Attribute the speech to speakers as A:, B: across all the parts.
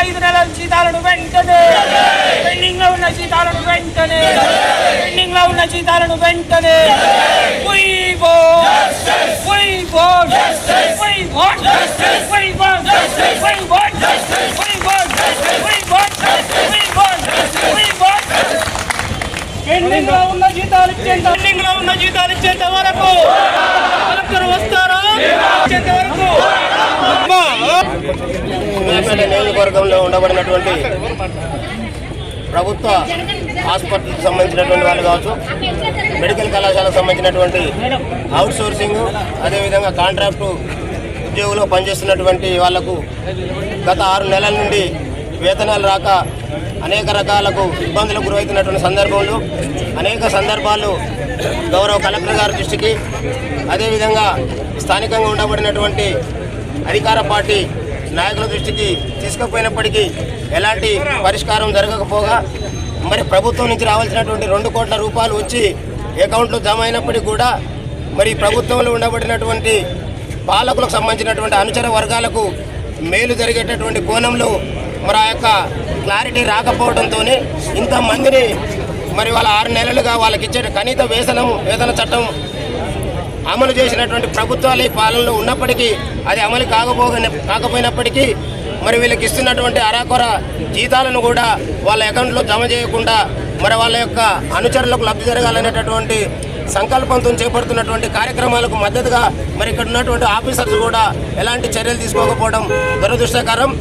A: ఐదు నెలల జీతాలను వెంటనే పెండింగ్ లో ఉన్న జీతాలను వెంటనే పెండింగ్ లో ఉన్న జీతాలను వెంటనే పెండింగ్ లో ఉన్న జీతాలు ఇచ్చేంత పెండింగ్ లో ఉన్న జీతాలు ఇచ్చేంత వరకు కలెక్టర్ వస్తారా ఇచ్చేంత వరకు
B: నియోజకవర్గంలో ఉండబడినటువంటి ప్రభుత్వ హాస్పిటల్కి సంబంధించినటువంటి వాళ్ళు కావచ్చు మెడికల్ కళాశాలకు సంబంధించినటువంటి అవుట్ సోర్సింగ్ అదేవిధంగా కాంట్రాక్టు ఉద్యోగులు పనిచేస్తున్నటువంటి వాళ్ళకు గత ఆరు నెలల నుండి వేతనాలు రాక అనేక రకాలకు ఇబ్బందులకు గురవుతున్నటువంటి సందర్భంలో అనేక సందర్భాలు గౌరవ కలెక్టర్ గారి దృష్టికి అదేవిధంగా స్థానికంగా ఉండబడినటువంటి అధికార పార్టీ నాయకుల దృష్టికి తీసుకుపోయినప్పటికీ ఎలాంటి పరిష్కారం జరగకపోగా మరి ప్రభుత్వం నుంచి రావాల్సినటువంటి రెండు కోట్ల రూపాయలు వచ్చి అకౌంట్లో జమ అయినప్పటికీ కూడా మరి ప్రభుత్వంలో ఉండబడినటువంటి పాలకులకు సంబంధించినటువంటి అనుచర వర్గాలకు మేలు జరిగేటటువంటి కోణంలో మరి ఆ యొక్క క్లారిటీ రాకపోవడంతో ఇంతమందిని మరి వాళ్ళ ఆరు నెలలుగా వాళ్ళకి ఇచ్చే కనీత వేతనం వేతన చట్టం అమలు చేసినటువంటి ప్రభుత్వాలు ఈ పాలనలో ఉన్నప్పటికీ అది అమలు కాకపో కాకపోయినప్పటికీ మరి వీళ్ళకి ఇస్తున్నటువంటి అరాకొర జీతాలను కూడా వాళ్ళ అకౌంట్లో జమ చేయకుండా మరి వాళ్ళ యొక్క అనుచరులకు లబ్ధి జరగాలనేటటువంటి సంకల్పంతో చేపడుతున్నటువంటి కార్యక్రమాలకు మద్దతుగా మరి ఇక్కడ ఉన్నటువంటి ఆఫీసర్స్ కూడా ఎలాంటి చర్యలు తీసుకోకపోవడం దురదృష్టకరం.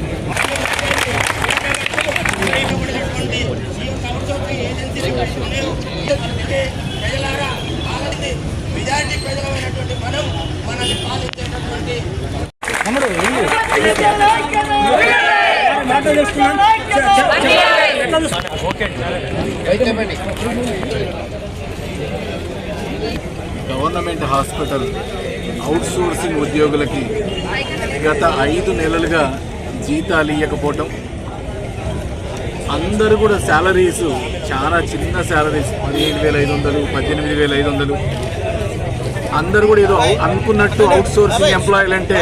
C: గవర్నమెంట్ హాస్పిటల్ అవుట్ సోర్సింగ్ ఉద్యోగులకి గత ఐదు నెలలుగా జీతాలు ఇవ్వకపోవటం అందరూ కూడా శాలరీస్ చాలా చిన్న శాలరీస్ పదిహేను వేల ఐదు వందలు పద్దెనిమిది వేల ఐదు వందలు. అందరూ కూడా ఏదో అనుకున్నట్టు అవుట్ సోర్సింగ్ ఎంప్లాయీలు అంటే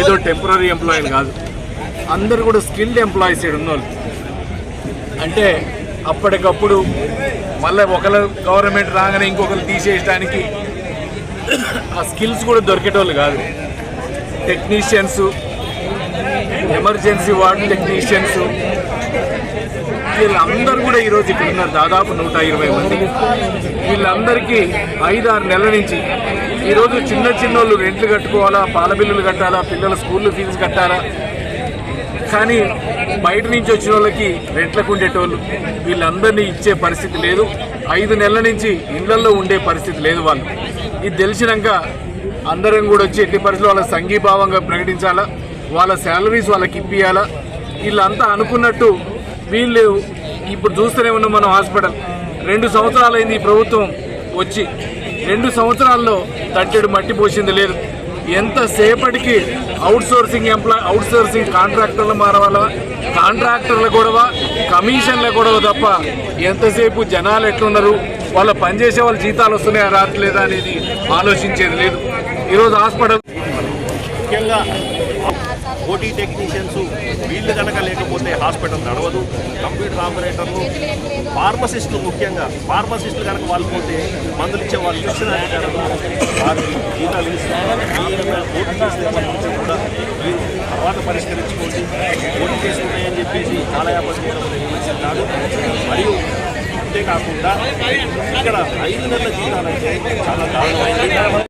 C: ఏదో టెంపరీ ఎంప్లాయీలు కాదు. అందరు కూడా స్కిల్డ్ ఎంప్లాయీస్ ఇక్కడ ఉన్నోళ్ళు. అంటే అప్పటికప్పుడు మళ్ళీ ఒకరు గవర్నమెంట్ రాగానే ఇంకొకరు తీసేయడానికి ఆ స్కిల్స్ కూడా దొరికేటోళ్ళు కాదు. టెక్నీషియన్స్ ఎమర్జెన్సీ వార్డ్ టెక్నీషియన్స్ వీళ్ళందరూ కూడా ఈరోజు ఇక్కడ ఉన్నారు దాదాపు నూట ఇరవై మంది. వీళ్ళందరికీ ఐదు ఆరు నెలల నుంచి ఈరోజు చిన్న చిన్న వాళ్ళు రెంట్లు కట్టుకోవాలా పాల బిల్లులు కట్టాలా పిల్లల స్కూల్ ఫీజు కట్టాలా? కానీ బయట నుంచి వచ్చిన వాళ్ళకి రెంట్లకు ఉండేటోళ్ళు వీళ్ళందరినీ ఇచ్చే పరిస్థితి లేదు. ఐదు నెలల నుంచి ఇళ్ళలో ఉండే పరిస్థితి లేదు వాళ్ళు. ఇది తెలిసినాక అందరం కూడా వచ్చి ఎట్టి పరిస్థితులు వాళ్ళ సంఘీభావంగా ప్రకటించాలా? వాళ్ళ శాలరీస్ వాళ్ళకి ఇప్పియాలా? వీళ్ళంతా అనుకున్నట్టు వీళ్ళు ఇప్పుడు చూస్తూనే ఉన్నాం మనం హాస్పిటల్. రెండు సంవత్సరాలైంది ఈ ప్రభుత్వం వచ్చి. రెండు సంవత్సరాల్లో తట్టెడు మట్టి పోసింది లేదు. ఎంతసేపటికి outsourcing employee outsourcing కాంట్రాక్టర్లు మారవాలా? కాంట్రాక్టర్ల గొడవ కమిషన్ల గొడవ తప్ప ఎంతసేపు జనాలు ఎట్లున్నారు? వాళ్ళ పనిచేసే వాళ్ళ జీతాలు వస్తున్నాయా రావట్లేదా అనేది ఆలోచించేది లేదు. ఈరోజు హాస్పిటల్
D: ముఖ్యంగా ఓటీ టెక్నీషియన్స్ వీళ్ళు కనుక లేకపోతే హాస్పిటల్ నడవదు. కంప్యూటర్ ఆపరేటర్లు ఫార్మసిస్టులు ముఖ్యంగా. ఫార్మసిస్టులు కనుక వాళ్ళు పోతే మందులు ఇచ్చే వాళ్ళు ఇచ్చిన అధికారులు వారికి జీతాలు ఇస్తున్నారు ఓటీ చేసే కూడా మీరు తర్వాత పరిష్కరించుకోండి. ఓటీ చేసుకున్నాయని చెప్పేసి కాలయాపన కాదు. మరియు అంతేకాకుండా ఇక్కడ ఐదు నెలల జీతాలు అయితే చాలా దారుణమైంది.